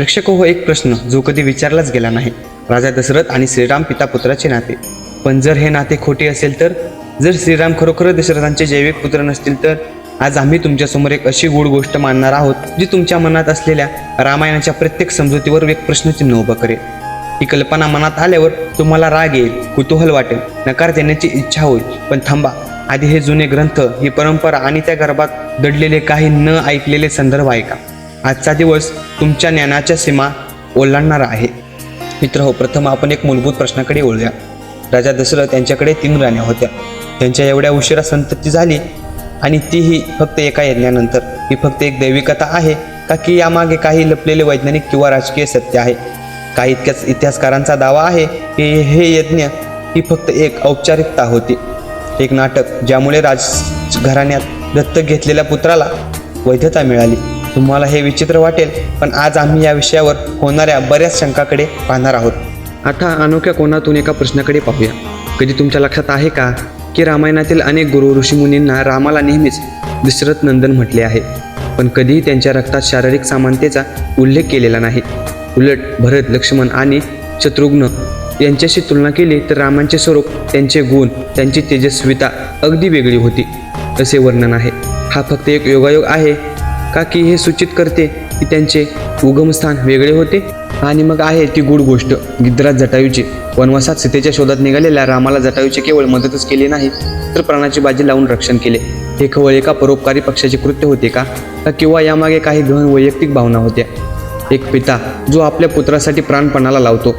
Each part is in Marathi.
प्रेक्षक हो एक प्रश्न जो कधी विचारलाच गेला नाही. राजा दशरथ आणि श्रीराम पिता पुत्राचे नाते. पण जर हे नाते खोटे असेल तर? जर श्रीराम खरोखर दशरथांचे जैविक पुत्र नसतील तर? आज आम्ही तुमच्यासमोर एक अशी गूढ गोष्ट मानणार आहोत जी तुमच्या मनात असलेल्या रामायणाच्या प्रत्येक समजुतीवर एक प्रश्नचिन्ह उभं करेल. ही कल्पना मनात आल्यावर तुम्हाला राग येईल कुतूहल वाटेल नकार देण्याची इच्छा होईल. पण थांबा आधी हे जुने ग्रंथ ही परंपरा आणि त्या गर्भात दडलेले काही न ऐकलेले संदर्भ ऐका. आजचा दिवस तुमच्या ज्ञानाच्या सीमा ओलांडणारा आहे. मित्र हो प्रथम आपण एक मूलभूत प्रश्नाकडे वळूया. राजा दशरथ यांच्याकडे तीन राण्या होत्या. त्यांच्या एवढ्या उशिरा संतती झाली आणि तीही फक्त एका यज्ञानंतर. ही फक्त एक दैवी कथा आहे का की यामागे काही लपलेले वैज्ञानिक किंवा राजकीय सत्य आहे? काही इतक्याच इतिहासकारांचा दावा आहे की हे यज्ञ ही फक्त एक औपचारिकता होती. एक नाटक ज्यामुळे राज घराण्यात दत्तक घेतलेल्या पुत्राला वैधता मिळाली. तुम्हाला हे विचित्र वाटेल पण आज आम्ही या विषयावर होणाऱ्या बऱ्याच शंकाकडे पाहणार आहोत. आता अनोख्या कोणातून एका प्रश्नाकडे पाहूया. कधी तुमच्या लक्षात आहे का की रामायणातील अनेक गुरु ऋषीमुनींना रामाला नेहमीच दशरथ नंदन म्हटले आहे? पण कधीही त्यांच्या रक्तात शारीरिक समानतेचा उल्लेख केलेला नाही. उलट भरत लक्ष्मण आणि शत्रुघ्न यांच्याशी तुलना केली तर रामांचे स्वरूप त्यांचे गुण त्यांची तेजस्विता अगदी वेगळी होती. असे वर्णन आहे. हा फक्त एक योगायोग आहे का की हे सूचित करते की त्यांचे उगमस्थान वेगळे होते आणि मग आहे ती गूढ गोष्ट. गिद्राज जटायूची वनवासात सीतेच्या शोधात निघालेल्या रामाला जटायूची केवळ मदतच केली नाही तर प्राणाची बाजी लावून रक्षण केले. हे खवळ एका परोपकारी पक्षाचे कृत्य होते का? किंवा यामागे काही गहन वैयक्तिक भावना होत्या? एक पिता जो आपल्या पुत्रासाठी प्राणपणाला लावतो.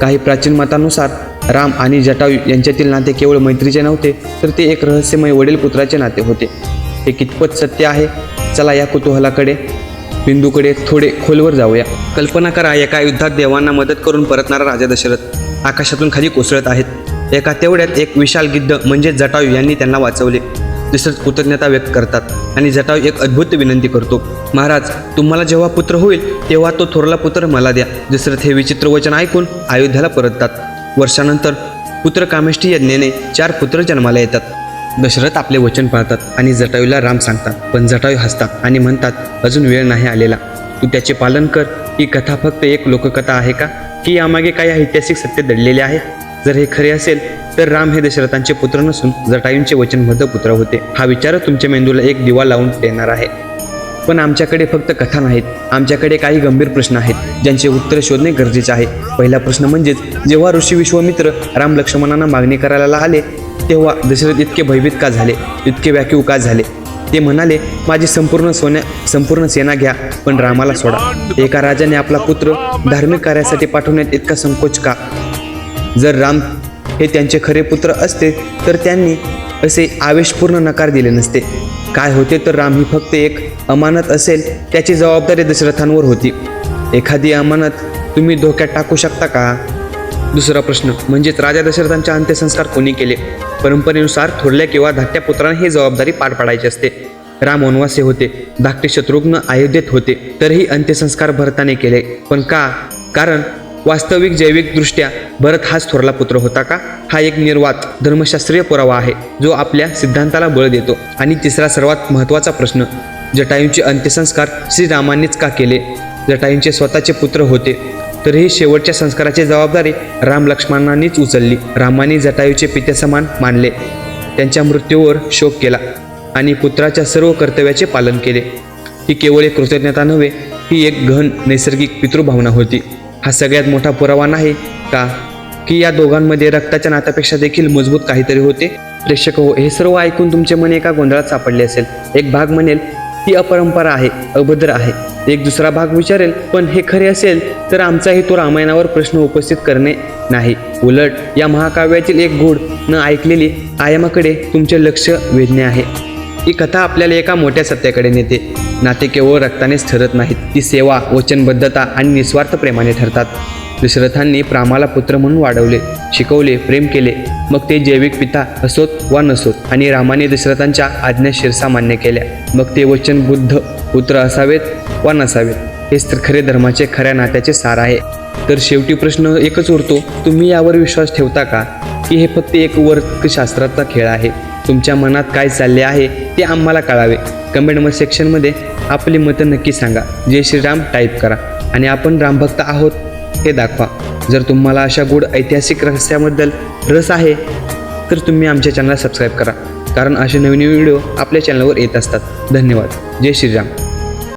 काही प्राचीन मतानुसार राम आणि जटायू यांच्यातील नाते केवळ मैत्रीचे नव्हते तर ते एक रहस्यमय वडील पुत्राचे नाते होते. हे कितपत सत्य आहे? चला या कुतूहलाकडे. बिंदूकडे थोडे खोलवर जाऊया. कल्पना करा एका युद्धात देवांना मदत करून परतणारा राजा दशरथ आकाशातून खाली कोसळत आहेत. एका तेवढ्यात एक विशाल गिद्ध म्हणजे जटायू यांनी त्यांना वाचवले. दशरथ कृतज्ञता व्यक्त करतात आणि जटायू एक अद्भुत विनंती करतो महाराज तुम्हाला जेव्हा पुत्र होईल तेव्हा तो थोरला पुत्र मला द्या. दशरथ हे विचित्र वचन ऐकून अयोध्याला परततात. वर्षानंतर पुत्र कामेष्ठी यज्ञेने चार पुत्र जन्माला येतात. दशरथ आपले वचन पाळतात आणि जटायूला राम सांगतात. पण जटायू हसतात आणि म्हणतात अजून वेळ नाही आलेला. तू त्याचे पालन कर. ही कथा फक्त एक लोककथा आहे का? की यामागे काही ऐतिहासिक सत्य दडलेले आहे? जर हे खरे असेल तर राम हे दशरथांचे पुत्र नसून जटायूंचे वचनबद्ध पुत्र होते. हा विचार तुमच्या मेंदूला एक दिवा लावून देणार आहे. पण आमच्याकडे फक्त कथा नाहीत. आमच्याकडे काही गंभीर प्रश्न आहेत ज्यांचे उत्तर शोधणे गरजेचे आहे. पहिला प्रश्न म्हणजेच जेव्हा ऋषी विश्वामित्र राम लक्ष्मणांना मागणी करायला आले तेव्हा दशरथ इतके भयभीत का झाले? इतके व्याकीव का झाले? ते म्हणाले माझी संपूर्ण सोन्या संपूर्ण सेना घ्या पण रामाला सोडा. एका राजाने आपला पुत्र धार्मिक कार्यासाठी पाठवण्यात इतका संकोच का? जर राम हे त्यांचे खरे पुत्र असते तर त्यांनी असे आवेशपूर्ण नकार दिले नसते. काय होते तर राम ही फक्त एक अमानत असेल त्याची जबाबदारी दशरथांवर होती. एखादी अमानत तुम्ही धोक्यात टाकू शकता का? दुसरा प्रश्न म्हणजेच राजा दशरथांचे अंत्यसंस्कार कोणी केले? परंपरेनुसार थोरल्या किंवा धाकट्या पुत्राने ही जबाबदारी पार पाडायची असते. राम वनवासी होते. धाकटे शत्रुघ्न अयोध्येत होते. तरीही अंत्यसंस्कार भरताने केले. पण का? कारण वास्तविक जैविकदृष्ट्या भरत हाच थोरला पुत्र होता का? हा एक निर्वात धर्मशास्त्रीय पुरावा आहे जो आपल्या सिद्धांताला बळ देतो. आणि तिसरा सर्वात महत्त्वाचा प्रश्न जटायूंचे अंत्यसंस्कार श्रीरामांनीच का केले? जटायूंचे स्वतःचे पुत्र होते. तरीही शेवटच्या संस्काराची जबाबदारी राम लक्ष्मणांनीच उचलली. रामाने जटायूचे पितेसमान मानले. त्यांच्या मृत्यूवर शोक केला आणि पुत्राच्या सर्व कर्तव्याचे पालन केले. ही केवळ एक कृतज्ञता नव्हे ही एक घन नैसर्गिक पितृभावना होती. हा सगळ्यात मोठा पुरावा नाही का? की या दोघांमध्ये रक्ताच्या नात्यापेक्षा देखील मजबूत काहीतरी होते? प्रेक्षक हो हे सर्व ऐकून तुमचे मन एका गोंधळात सापडले असेल. एक भाग म्हणेल ही अपरंपरा आहे अभद्र आहे. एक दुसरा भाग विचारेल पण हे खरे असेल तर आमचाही तो रामायणावर प्रश्न उपस्थित करणे नाही. उलट या महाकाव्यातील एक गूढ न ऐकलेली आयामाकडे तुमचे लक्ष वेधणे आहे. ही कथा आपल्याला एका मोठ्या सत्याकडे नेते. नाते केवळ रक्तानेच ठरत नाहीत. ती सेवा वचनबद्धता आणि निस्वार्थ प्रेमाने ठरतात. दशरथांनी प्रामाला पुत्र म्हणून वाढवले शिकवले प्रेम केले. मग ते जैविक पिता असोत वा नसोत आणि रामाने दशरथांच्या आज्ञा शिरसा मान्य केल्या. मग ते वचन बुद्ध पुत्र असावेत वा नसावेत हेच तर खरे धर्माचे खऱ्या नात्याचे सार आहे. तर शेवटी प्रश्न एकच उरतो तुम्ही यावर विश्वास ठेवता का? की हे फक्त एक वर्कशास्त्राचा खेळ आहे. तुमच्या मनात काय चालले आहे ते आम्हाला कळावे. कमेंट सेक्शनमध्ये आपली मतं नक्की सांगा. जय श्रीराम टाईप करा. आणि आपण रामभक्त आहोत. हे दाखवा. जर तुम्हाला अशा गूढ ऐतिहासिक रहस्याबद्दल रस आहे तर तुम्ही आमच्या चॅनलला सबस्क्राईब करा. कारण असे नवीन व्हिडिओ आपल्या चॅनलवर येत असतात. धन्यवाद. जय श्रीराम.